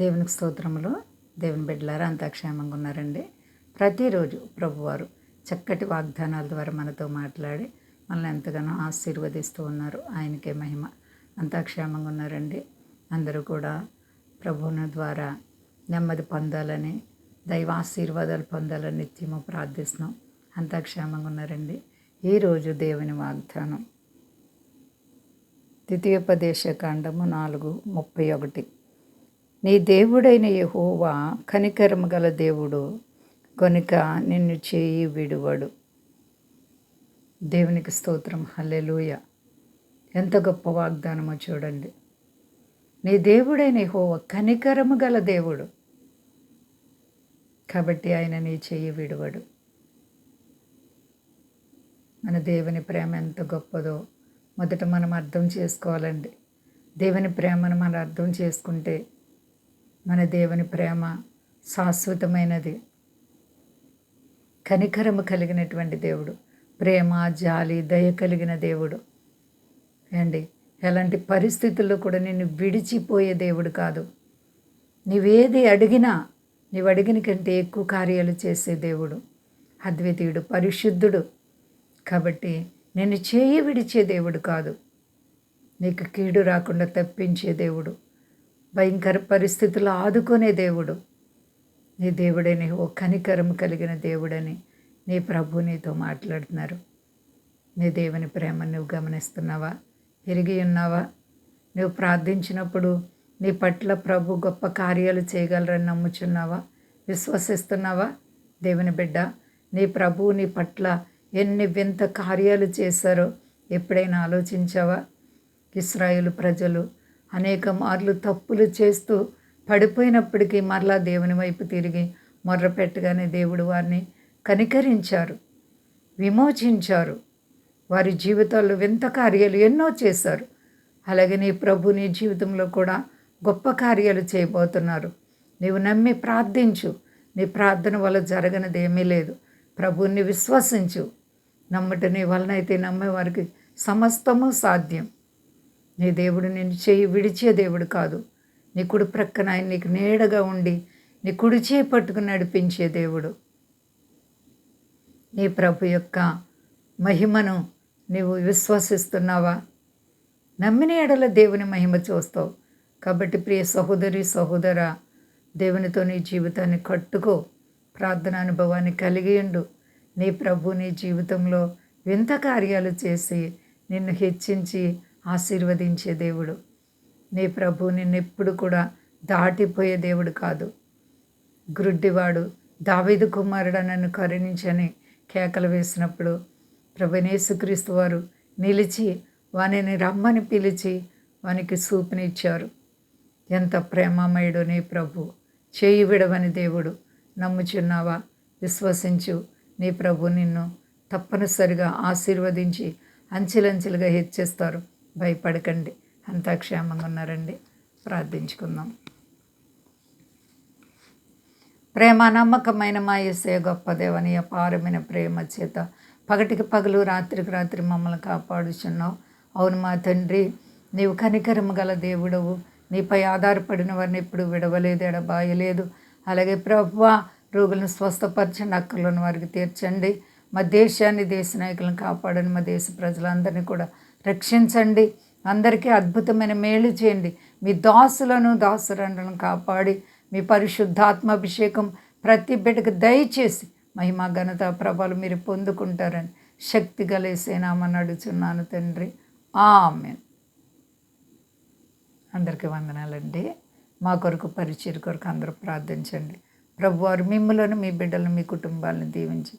దేవునికి స్తోత్రములు. దేవుని బిడ్డలారా అంతా క్షేమంగా ఉన్నారండి. ప్రతిరోజు ప్రభువారు చక్కటి వాగ్దానాల ద్వారా మనతో మాట్లాడి మనల్ని ఎంతగానో ఆశీర్వదిస్తూ ఉన్నారు. ఆయనకే మహిమ. అంతా క్షేమంగా ఉన్నారండి. అందరూ కూడా ప్రభువుని ద్వారా నెమ్మది పొందాలని దైవ ఆశీర్వాదాలు పొందాలని నిత్యము ప్రార్థిస్తున్నాం. అంతా క్షేమంగా ఉన్నారండి ఈరోజు దేవుని వాగ్దానం. ద్వితీయోపదేశ కాండము నాలుగు ముప్పై ఒకటి. నీ దేవుడైన యహోవా కనికరము గల దేవుడు కనుక నిన్ను చేయి విడువడు. దేవునికి స్తోత్రం. హల్లెలూయ. ఎంత గొప్ప వాగ్దానమో చూడండి. నీ దేవుడైన యహోవ కనికరము గల దేవుడు కాబట్టి ఆయన నీ చెయ్యి విడువడు. మన దేవుని ప్రేమ ఎంత గొప్పదో మొదట మనం అర్థం చేసుకోవాలండి. దేవుని ప్రేమను మనం అర్థం చేసుకుంటే మన దేవుని ప్రేమ శాశ్వతమైనది. కనికరము కలిగినటువంటి దేవుడు ప్రేమ జాలి దయ కలిగిన దేవుడు. అండి ఎలాంటి పరిస్థితుల్లో కూడా నిన్ను విడిచిపోయే దేవుడు కాదు. నీవేది అడిగినా నీవు అడిగిన కంటే ఎక్కువ కార్యాలు చేసే దేవుడు అద్వితీయుడు పరిశుద్ధుడు. కాబట్టి నేను చేయి విడిచే దేవుడు కాదు. నీకు కీడు రాకుండా తప్పించే దేవుడు. భయంకర పరిస్థితులు ఆదుకునే దేవుడు. నీ దేవుడని ఓ కనికరం కలిగిన దేవుడని నీ ప్రభు నీతో మాట్లాడుతున్నారు. నీ దేవుని ప్రేమ నువ్వు గమనిస్తున్నావా? ఎరిగి ఉన్నావా? నువ్వు ప్రార్థించినప్పుడు నీ పట్ల ప్రభు గొప్ప కార్యాలు చేయగలరని నమ్ముచున్నావా? విశ్వసిస్తున్నావా? దేవుని బిడ్డ నీ ప్రభు నీ పట్ల ఎన్ని వింత కార్యాలు చేశారో ఎప్పుడైనా ఆలోచించావా? ఇస్రాయేల్ ప్రజలు అనేక మార్లు తప్పులు చేస్తూ పడిపోయినప్పటికీ మరలా దేవుని వైపు తిరిగి మొర్రపెట్టగానే దేవుడు వారిని కనికరించారు విమోచించారు. వారి జీవితాల్లో వింత కార్యాలు ఎన్నో చేశారు. అలాగే నీ ప్రభు నీ జీవితంలో కూడా గొప్ప కార్యాలు చేయబోతున్నారు. నీవు నమ్మి ప్రార్థించు. నీ ప్రార్థన వల్ల జరగనిది ఏమీ లేదు. ప్రభుని విశ్వసించు. నమ్మట నీ వలనైతే నమ్మే వారికి సమస్తము సాధ్యం. నీ దేవుడు నేను చేయి విడిచే దేవుడు కాదు. నీ కుడి ప్రక్కన ఆయన నీకు నీడగా ఉండి నీ కుడి చేయి పట్టుకుని నడిపించే దేవుడు. నీ ప్రభు యొక్క మహిమను నీవు విశ్వసిస్తున్నావా? నమ్మిన ఎడల దేవుని మహిమ చూస్తావు. కాబట్టి ప్రియ సహోదరి సహోదర దేవునితో నీ జీవితాన్ని కట్టుకో. ప్రార్థన అనుభవాన్ని కలిగి ఉండు. నీ ప్రభు నీ జీవితంలో వింత కార్యాలు చేసి నిన్ను హెచ్చించి ఆశీర్వదించే దేవుడు. నీ ప్రభు నిన్నెప్పుడు కూడా దాటిపోయే దేవుడు కాదు. గ్రుడ్డివాడు దావీదు కుమారుడు నన్ను కరుణించని కేకలు వేసినప్పుడు ప్రభునేసుక్రీస్తు వారు నిలిచి వానిని రమ్మని పిలిచి వానికి సూపునిచ్చారు ఎంత ప్రేమమయుడు నీ ప్రభు. చేయి విడవని దేవుడు. నమ్ముచున్నావా? విశ్వసించు. నీ ప్రభు నిన్ను తప్పనిసరిగా ఆశీర్వదించి అంచెలంచెలుగా హెచ్చిస్తారు. భయపడకండి. అంతా క్షేమంగా ఉన్నారండి. ప్రార్థించుకుందాం. ప్రేమ నమ్మకమైన మా ఎస్ఏ గొప్ప దేవని అపారమైన ప్రేమ చేత పగటికి పగలు రాత్రికి రాత్రి మమ్మల్ని కాపాడుచున్నావు. అవును మా తండ్రి నీవు కనికరము గల దేవుడవు. నీపై ఆధారపడిన వారిని ఎప్పుడు విడవలేదు ఎడబాయలేదు. అలాగే ప్రభు రోగులను స్వస్థపరచండి అక్కర్లోని వారికి తీర్చండి. మా దేశాన్ని దేశ నాయకులను కాపాడండి మా దేశ ప్రజలందరినీ కూడా రక్షించండి. అందరికీ అద్భుతమైన మేలు చేయండి. మీ దాసులను దాసురండలను కాపాడి మీ పరిశుద్ధాత్మాభిషేకం ప్రతి బిడ్డకు దయచేసి మహిమా ఘనత ప్రభాలు మీరు పొందుకుంటారని శక్తి గలేసేనామని అడుగుతున్నాను తండ్రి. ఆమె అందరికీ వందనాలండి. మా కొరకు పరిచయ కొరకు అందరూ ప్రార్థించండి. ప్రభువారు మిమ్మలను మీ బిడ్డలను మీ కుటుంబాలను దీవించి